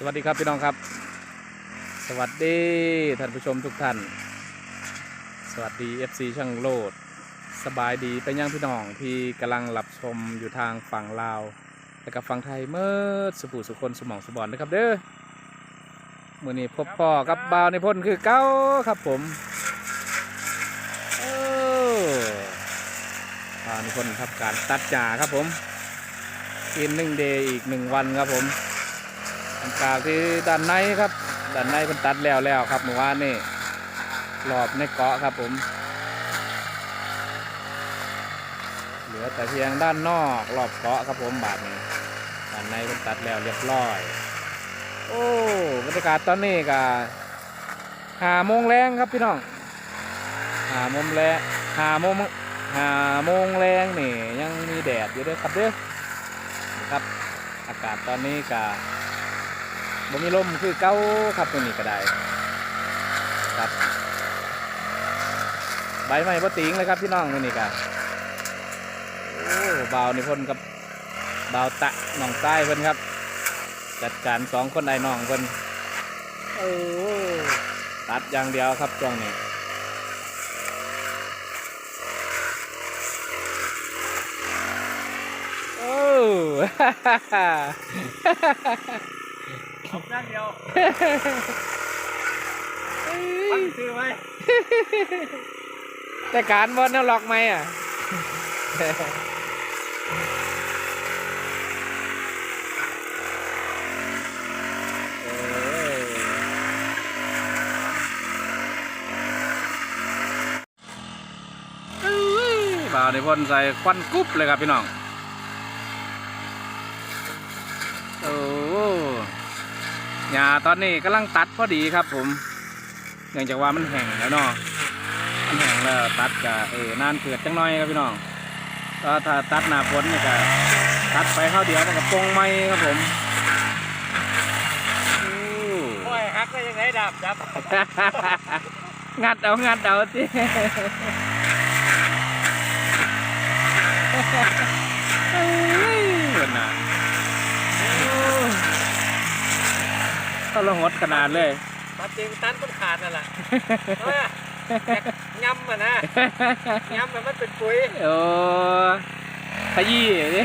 สวัสดีครับพี่น้องครับ สวัสดีท่านผู้ชมทุกท่าน สวัสดี FC ช่างโลด สบายดีไปยังพี่น้องที่กำลังรับชมอยู่ทางฝั่งลาว และกับฝั่งไทยเมื่อสุภูสุคนสมองสบอนนะครับเด้อมื่อนี้พบพ่อกับบาวในพลคือเก้าครับผมโอ้บาวในพลทำการตัดหญ้าครับผมกินหนึ่งเดย์อีกหนึ่งวันครับผม ทำการที่ด้านในครับด้านในเป็นตัดแล้วแล้วครับเมื่อวานนี่รอบในเกาะครับผม เหลือแต่เพียงด้านนอกรอบเกาะครับผมบาทนี้ด้านในเป็นตัดแล้วเรียบร้อย โอ้บรรยากาศตอนนี้ก็หาโมงแรงครับพี่น้องหาโมงแรงหาโมงหาโมงแรงนี่ยังมีแดดอยู่ด้วยครับเด้อนะครับ อากาศตอนนี้ก็ บ่มีลมคือเก้าครับตัวนี้ก็ได้ครับใบไม้บ่ติงเลยครับพี่น้องตัวนี้ก็โอ้บาวนิพนกับเบาตะน้องใต้เพิ่นครับ จัดการสองคนไอ้น้องเพิ่นโอ้ตัดอย่างเดียวครับช่วงนี้โอ้ นั่นเดียวตั้งซื้อไว้แต่การบอลน่าล็อกไหมอะเอ้ยบ่าวในพ่นใส่ควันกรุ๊บเลยครับพี่น้องโอ้ หญ้าตอนนี้กำลังตัดพอดีครับ ผมเนื่องจากว่ามันแห้งแล้วเนาะมันแห้งแล้วตัดก็เออนานเกิดจังน้อยครับพี่น้องก็ถ้าตัดหน้าฝนเนี่ยก็ตัดไปเข้าวเดียวมันก็ปงไหมครับผมโอ้โอ้ยฮักได้ยังไงดับดับงัดเอางัดเอาสิเฮ้ยเห็นน่ะโอ้ เขาละหดขนาดเลยมาจริงตันมันขาดนั่นแหละเออแตกย้ำอะนะย้ำมันมันเป็นปุ๋ยโอ้ขยี้ดิ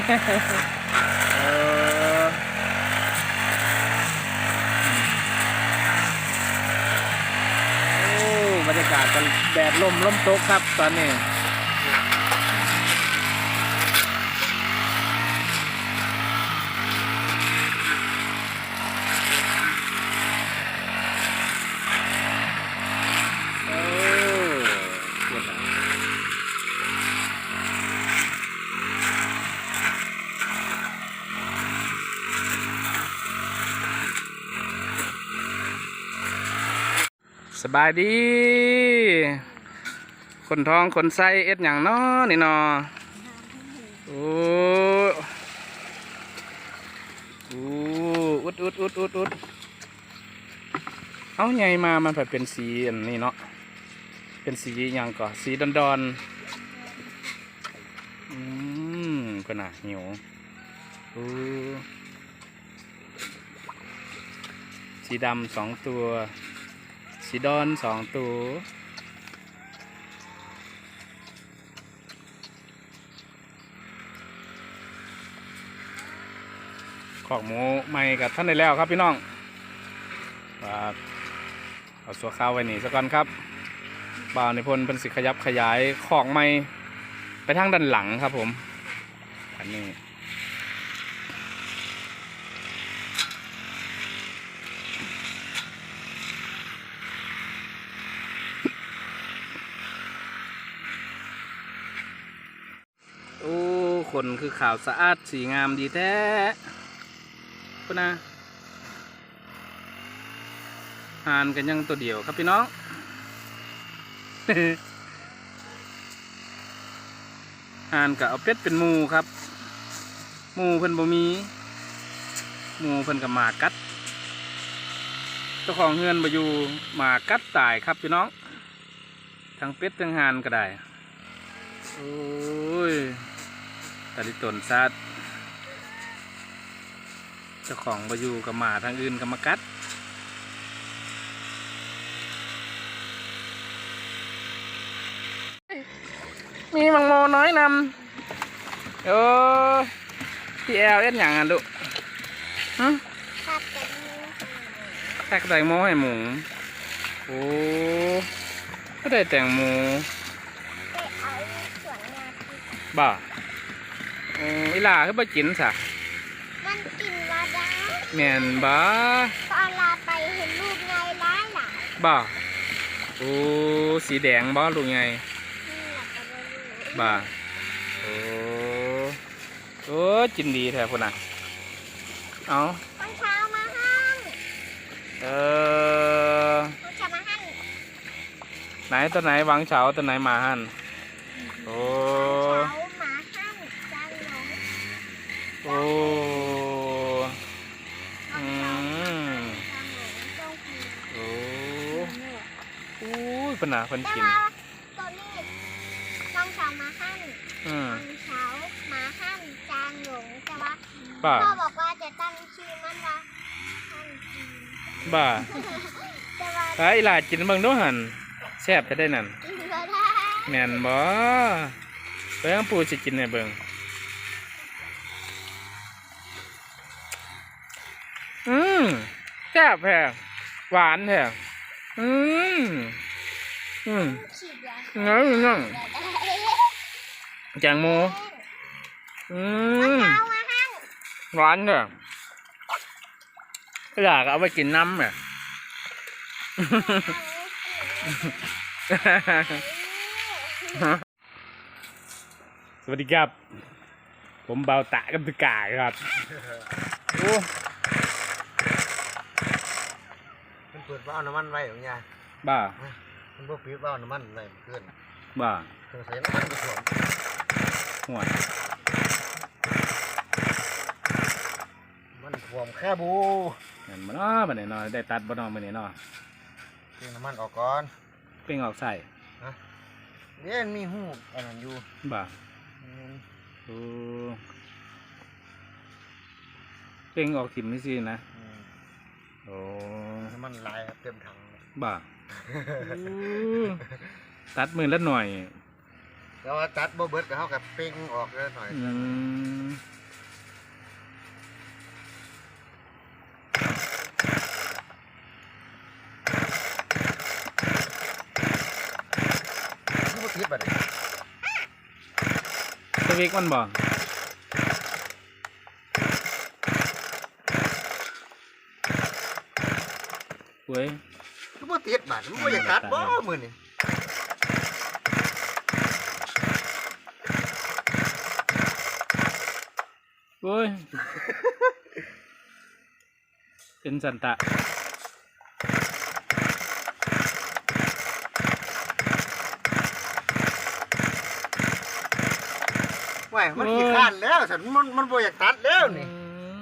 เออโอ้บรรยากาศกันแดดลมลมตกครับตอนนี้ โอ้ปวดหลัง สบายดี คนท้องคนไส้เอ็ดอย่างน้อนี่นอโอ้โอ้อุดอุดอุดอุดอุดเอาไงมามันผัดเป็นสีอันนี้เนาะเป็นสีอย่างก่อสีดอนดอนอืมก็น่ะหิวอู้สีดำสองตัว สีดอนสองตัวขอกหมูใหม่กับท่านได้แล้วครับพี่น้องครับเอาสัวข้าวไว้นี่สักก่อนครับบ่าวในพลเป็นสิขยับขยายของไม่ไปทางด้านหลังครับผมอันนี้ โอ้ขนคือขาวสะอาดสีงามดีแท้คุนะหานกันยังตัวเดียวครับพี่น้อง หานกับเอาเป็ดเป็นหมูครับหมูเพิ่นบ่มีหมูเพิ่นกับหมากัด เจ้าของเฮือนบ่อยู่หมากัดตายครับพี่น้อง ทั้งเป็ดทั้งหานก็ได้ โอ้ย ตาลิตนซัดเจ้าของมาอยู่กับหมาทางอื่นกับมากัดมีมังโมน้อยนำเออพี่แอลเอ็นอย่างอะลูกฮะครับแต่มีแท็กแตงโมให้หมูโอ้ก็ได้แตงโมไปเอาสวนงาพิษบ่า อืมอีหลาคือบ่กินซะมันกินว่าได้แม่นบ่ตอนลาไปเห็นลูกไงร้ายหลายบ่โอ้สีแดงบ่ลูกไงนี่แหละก็ไม่รู้บ่าโอ้โอ้กินดีแท้พุ่นน่ะเอาตอนเช้ามาห้างเออตอนเช้ามาห้างไหนตัวไหนหวังเฉาตัวไหนหมาหันโอ้ เช้ามาห้างจังหลง โอ้ ตอนเช้ามาห้างจังหลงเจ้าผี โอ้ อู้ยปนน่ะเพิ่นกินตัวนี้ตอนเช้ามาห้างอืมตอนเช้ามาห้างจางหลงแต่ว่าบ้าพ่อบอกว่าจะตั้งชื่อมันว่าห้าจีนบ้าแต่ว่าไอ้หลากินเบิ่งดูหันแซ่บจะได้นั่นกินก็ได้แม่นบ่เบิ่งปู่สิกินให้เบิ่งอืมแซ่บแท้หวานแท้อืม อืมฉีดยางั้นงั้นได้แกงหมูอืมเอามาห้างหวานเด้ออยากเอาไปกินน้ำอะสวัสดีครับ ผมเบาตะกับตะกายครับโอ้มันเปิดว่าเอาน้ำมันไว้ของยาบ้า มันบ่ปิดว่าเอาน้ำมันไว้เพื่อนบ้าสงสัยน้ำมันไปถ่วมหัวมันถ่วมแค่บูเห็นมันอ้อมันเนี่ยนอนได้ตัดบ่นอนมันเนี่ยนอนดึงน้ำมันออกก่อนเป่งออกใส่เนี่ยมันมีหูอันนั้นอยู่บ้าอืมโอ้เป่งออกถิ่มไม่สินะอืมโอ้น้ำมันลายครับเต็มถัง บ้า ตัดมือละหน่อยแล้วว่าตัดบ่เบิดก็เฮากับเป้งออกเลยหน่อย อืมที่บ่ติดบัดนี้สวิกมันบ่เว้ยที่ บ่ติดบัดมันบ่อยากตัดบ่มื้อนี้โอ้ย เป็นสันตะว้ายมันขี้ข้านแล้วฉันมันมันบ่อยากตัดแล้วนี่อื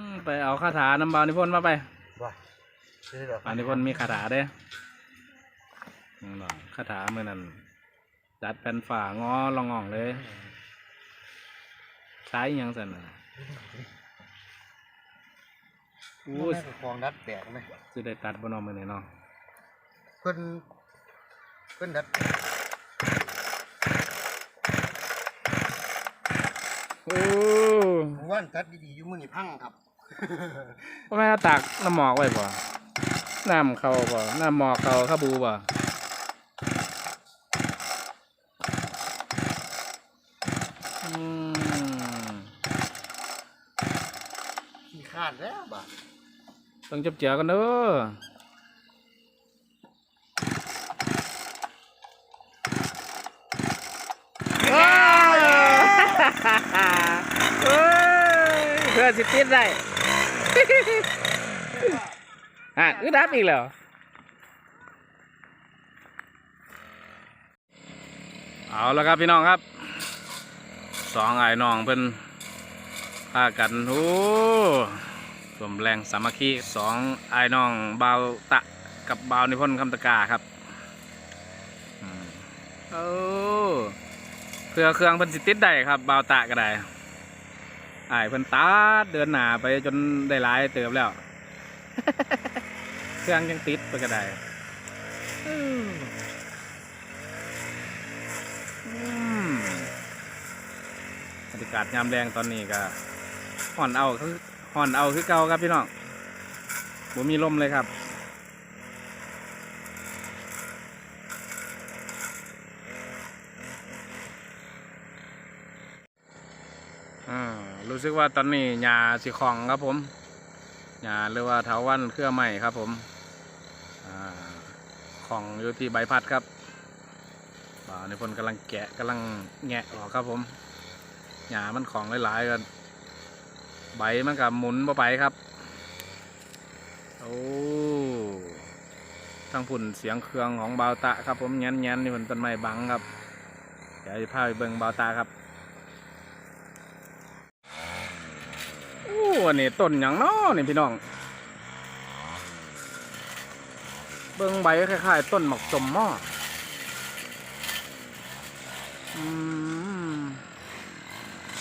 มไปเอาคาถาน้ำบาวนิพนธ์มาไปว้ายนี่ดอกบาวนิพนธ์มีคาถาเด้อืมบอก คาถาเมื่อนั้นจัดแผ่นฝ่างอลองอ่องเลยใช้อิหยังสันน่ะอู้อู้ยฟองดัดแตกไหมจะได้ตัดบนอมือนี่เนาะเพิ่นเพิ่นดัดโอ้ว่านตัดดีๆอยู่มื้อนี้พังครับพ่อแม่ตักน้ำหมอกไว้บ่น้ำเขาบ่น้ำหมอกเขาข้าบูบ่อืม ขี้ข้านแล้วบ่า ต้องจับเจือกันเด้อว้าวเฮ้ยเพื่อสิติดได้อะอึดับอีกแล้วเอาแล้วครับพี่น้องครับสองไอ้น้องเพิ่นพากันโอ้ วมแรงสามัคคีสองไอ้น้องเบาวตะกับเบาวนิพนธ์คำตะกาครับอืมโอ้เพื่อเครื่องเพิ่นสิติดได้ครับเบาวตะก็ได้อ้ายเพิ่นตัดเดินหน้าไปจนได้หลายเติบแล้ว เครื่องยังติดไปก็ได้อืมอืมบรรยากาศยามแรงตอนนี้ก็ห่อนเอาคือ ห่อนเอาคือเก่าครับพี่น้องบ่มีลมเลยครับ อ่า รู้สึกว่าตอนนี้หญ้าสิของครับผมหญ้าหรือว่าเถาวันเครือใหม่ครับผม อ่า ของอยู่ที่ใบพัดครับบ่าวในพลกำลังแกะกำลังแงะออกครับผมหญ้ามันของหลายๆกัน ใบมันกับหมุนบ่ไปครับ โอ้ทั้งผุ่นเสียงเครื่องของบาวตะครับ ผมแง้นๆนี่มันต้นไม้บังครับเดี๋ยวจะพาไปเบิ่งบาวตาครับโอ้อันนี้ต้นอย่างน้อนี่พี่น้อง เบิ่งใบคล้ายๆต้นหมกจมหม้ออืม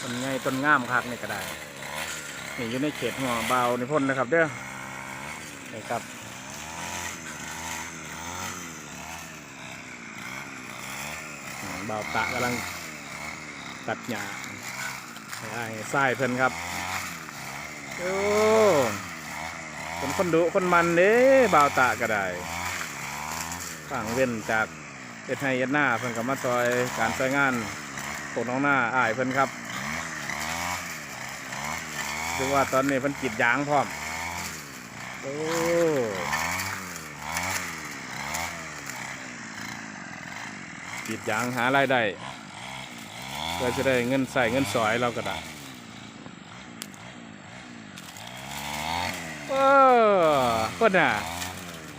ต้นไงต้นง่ามคักนี่ก็ได้ นี่อยู่ในเขตหัวเบาในพ่นนะครับเด้อนี่ครับเบาตะกำลังตัดหญ้าให้ไส้เพิ่นครับโอ้คนคนดุคนมันเด้บาวตาก็ได้ฝั่งเว้นจากเอ็ดไฮเอ็ดหน้าเพิ่นก็มาซอยการซอยงานโคน้องหน้าอ้ายเพิ่นครับ คือว่าตอนนี้เพิ่นกรีดยางพร้อมโอ้กรีดยางหารายได้เพื่อจะได้เงินใส่เงินสอยเราก็ได้เออคนน่ะ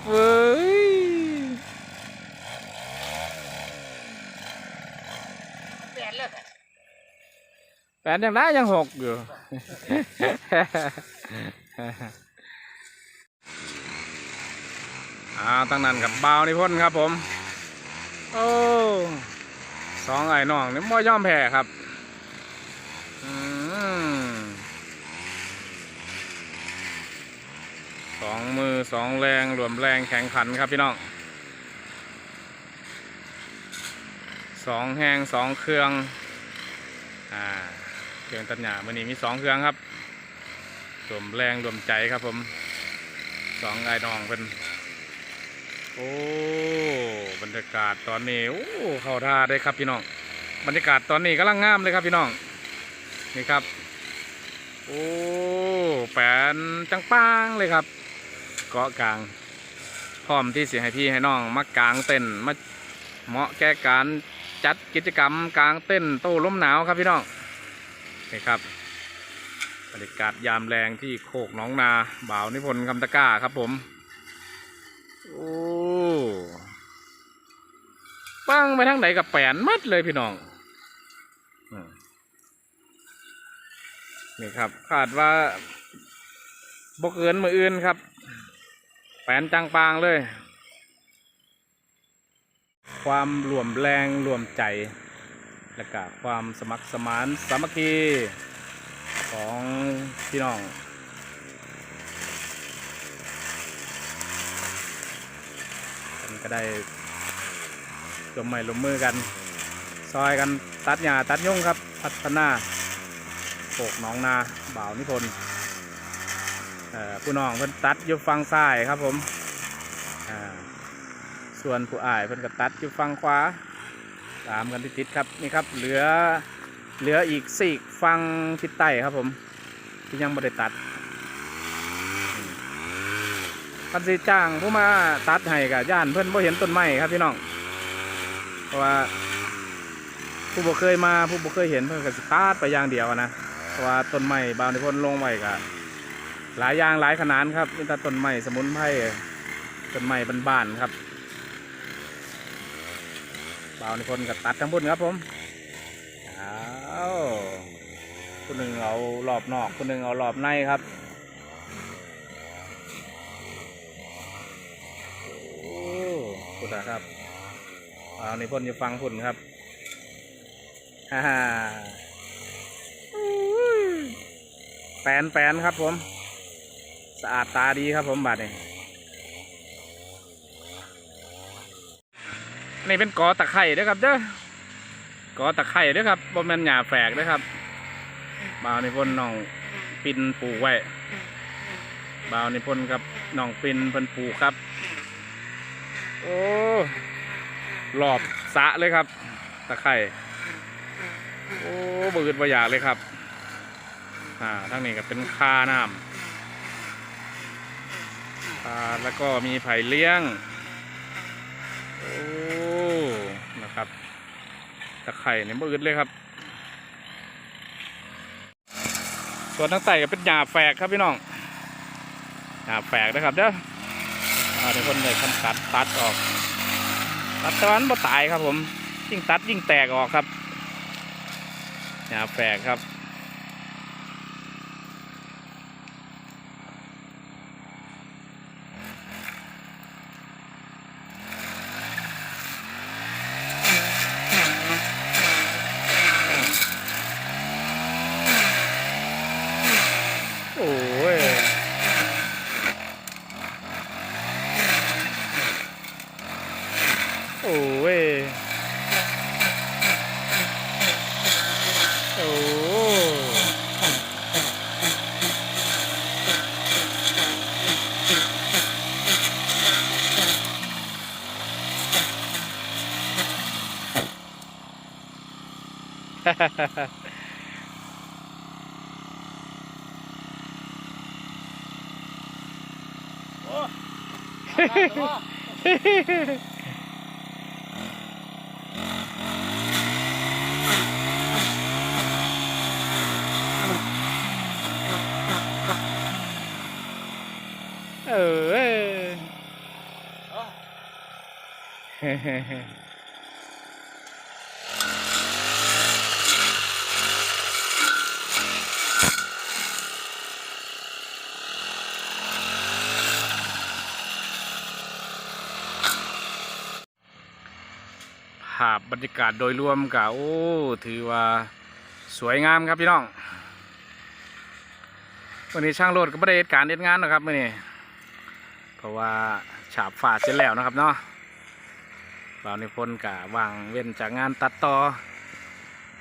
เว้ย แปดแล้ว แฟนยังได้ยังหกอยู่ อ่าตั้งนั้นกับบาวนิพนธ์ครับผม โอ้สองไอ้น้องนี่ม่ย่อมแพ้ครับอืมสองมือสองแรงรวมแรงแข่งขันครับพี่น้องสองแหงสองเครื่อง อ่า เครื่องตัดหญ้ามันนี้มีสองเครื่องครับรวมแรงรวมใจครับผมสองไอ้น้องเป็นโอ้บรรยากาศตอนนี้โอ้เข้าท่าได้ครับพี่น้อง บรรยากาศตอนนี้กำลังงามเลยครับพี่น้องนี่ครับ โอ้แปนจังป้างเลยครับ เกาะกลาง พร้อมที่เสิให้พี่ให้น้องมากลางเต้นมาเหมาะแก่การจัดกิจกรรมกลางเต้นโต้ลมหนาวครับพี่น้อง นี่ครับบรรยากาศยามแรงที่โคกน้องนาบ่าวนิพนธ์คำตะก้าครับผม โอ้ปังไปทางไหนกับแปนมัดเลยพี่น้องนี่ครับคาดว่าบกเกินมืออื่นครับ แปนจังปางเลย ความรวมแรงรวมใจ และก็ความสมัครสมานสามัคคีของพี่น้องมันก็ได้ลงไม้ลงมือกัน ซอยกันตัดหญ้าตัดยุ่งครับ พัฒนาโขกหนองนาบ่าวนิพนธ์ผู้น้องเพิ่นตัดอยู่ฝั่งซ้ายครับผมส่วนผู้อ้ายเพิ่นก็ตัดอยู่ฝั่งขวา ตามกันติดๆครับนี่ครับ เหลือเหลืออีกสี่ฝั่งทิศใต้ครับผมที่ยังไม่ได้ตัดคันสิจ้างผู้มาตัดให้กับย่านเพื่อนบ่เห็นต้นไม้ครับพี่น้องเพราะว่า ผู้บ่เคยมาผู้บ่เคยเห็นเพื่อนก็สิตัดไปอย่างเดียวนะเพราะว่าต้นไม้บางที่เพ่นลงไว้ก็หลายอย่างหลายขนาดครับนี่แต่ต้นไม้สมุนไพรต้นไม้บ้านๆครับ บางที่เพ่นก็ตัดทั้งพุ่นครับผมอ้าวคนหนึ่งเอารอบนอกคนหนึ่งเอารอบในครับ โอ้คุณนะครับเอาในพ่นจะฟังพุ่นครับฮ่าฮ่าแปลนแปลนครับผม สะอาดตาดีครับผมบาดนี้ นี่เป็นกอตะไคร่ด้วยครับเด้อกอตะไคร่ด้วยครับบ่แม่นหญ้าแฝกด้วยครับบ่าวนิพนน้องปินปลูกไว้บ่าวนิพนธ์กับน้องปินเพิ่นปลูกครับ โอ้รอบสะเลยครับ ตะไคร่โอ้บืดประหยากเลยครับอ่าทั้งนี้ก็เป็นคาน้ำคาแล้วก็มีไผ่เลี้ยงโอ้ะไคร่เนี่ยบืดเลยครับ ส่วนทั้งไต่ก็เป็นหญ้าแฝกครับพี่น้องหญ้าแฝกนะครับเด้ออ่าเดี๋ยวคนเลยทำตัดตัดออกตัดตะวันบ่ตายครับผมยิ่งตัดยิ่งแตกออกครับหญ้าแฝกครับ โอ้ย โอ้ย โอ้ฮ่าฮ่าฮ่าฮ่า เออภาพบรรยากาศโดยรวมกับโอ้ถือว่าสวยงามครับพี่น้องวันนี้ช่างโรดก็ไม่ได้เหตุการณ์เด็ดงานนะครับมื่อนี้เพราะว่าฉาบฝาดเสร็จแล้วนะครับเนาะเราในพลกะวางเว้นจากงานตัดต่อ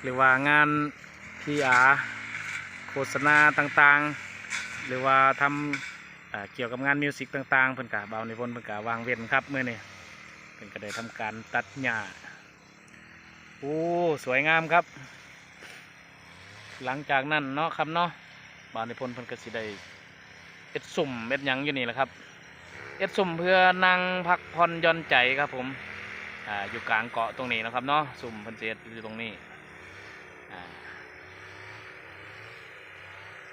หรือว่างานพีอาโฆษณาต่างๆ หรือว่าทำอ่าเกี่ยวกับงานมิวสิกต่างๆเพิ่นกะเบาในพลเพิ่นกะวางเว้นครับมื่อนี้เพิ่นก็ได้ทำการตัดหญ้า โอ้สวยงามครับ หลังจากนั้นเนาะครับเนาะบานิพนธ์พิ่นกสิได้เอ็ดสุ่มเอ็ดหยังอยู่นี่แหละครับ เอ็ดสุ่มเพื่อนั่งพักผ่อนย่อนใจครับผมอ่าอยู่กลางเกาะตรงนี้นะครับเนาะสุ่มพิ่นเอ็ดอยู่ตรงนี้อ่า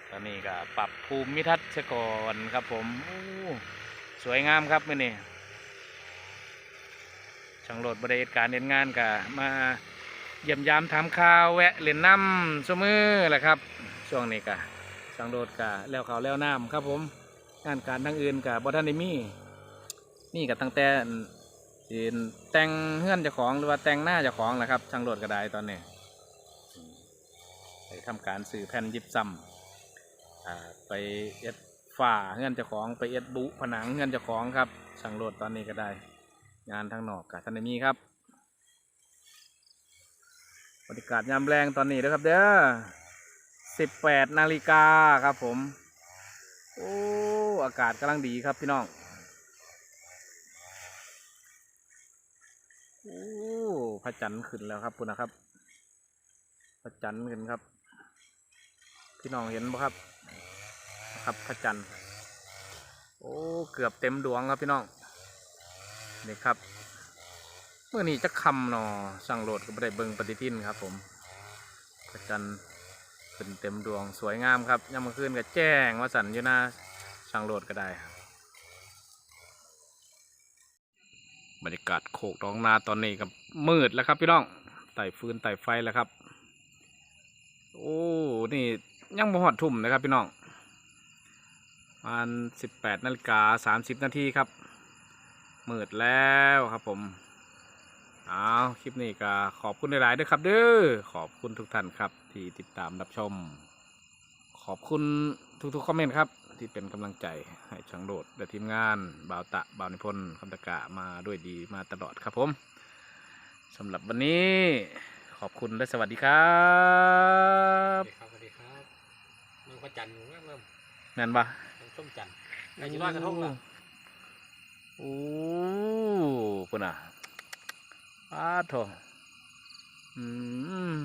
ตอนนี้ก็ปรับภูมิทัศน์ซะก่อนครับผมโอ้สวยงามครับมื้อนี้ช่างโหลดบริการเด่นงานก็มา เยี่ยมยามทำข่าวแวะเล่นน้ำสมือแหละครับช่วงนี้กะสังโดดกะแล้วเขาวแล้วน้ำครับผมงานการทั้งอื่นกะบ่ทันได้มีนี่กับตั้งแต่สิแต่งเฮือนเจ้าของหรือว่าแต่งหน้าเจ้าของนะครับช่างโดดก็ได้ตอนนี้ไปทำการสื่อแผ่นยิบซ้ำอ่าไปเอ็ดฝ้าเฮื่อนเจ้าของไปเอ็ดบุผนังเฮื่อนเจ้าของครับช่งโดดตอนนี้ก็ได้ งานทางนอกกะทันได้มีครับ บรรยากาศยามแรงตอนนี้นะครับ เด้อสิบแปดนาฬิกาครับผม โอ้อากาศกำลังดีครับพี่น้องโอ้พระจันทร์ขึ้นแล้วครับคุณนะครับ พระจันทร์ขึ้นครับ พี่น้องเห็นปะครับนะครับพระจันทร์โอ้เกือบเต็มดวงครับพี่น้องนี่ครับ มื่อนี้จะคำหนอสั่งโหลดก็ไม่ได้เบิงปฏิทินครับ ผมพระจันทร์เป็นเต็มดวงสวยงามครับยามมื่อคืนก็แจ้งว่าสันอยู่หน้าช่งโหลดก็ได้บรรยากาศโคกท้องนาตอนนี้กับมืดแล้วครับพี่น้องไต่ฟืนไต่ไฟแล้วครับ โอ้นี่ยังบ่หอดทุ่มนะครับพี่น้องประมาณสิบแปดนาฬิกาสามสิบนาทีครับมืดแล้วครับผม เอาคลิปนี้ก็ขอบคุณหลายๆด้วยครับ เด้อขอบคุณทุกท่านครับ ที่ติดตามรับชมขขอบคุณทุกๆคอมเมนต์ครับที่เป็นกำลังใจให้ช่างโดดและทีมงานบ่าวตะบ่าวนิพนธ์คำตะกะมาด้วยดีมาตลอดครับผมสำหรับวันนี้ขอบคุณและสวัสดีครัสบวัสดีครับสวัสดีครับเมืองพระจันทร์งามงามแม่นปะเมืองส้มจันทร์ไอ้จีว่ากระทงละโอ้ปุ่นอะ อ้าโถอืม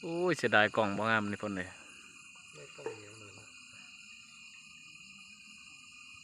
โอ้ยเสียดายกล่องบ่งามนี่พ่นเลย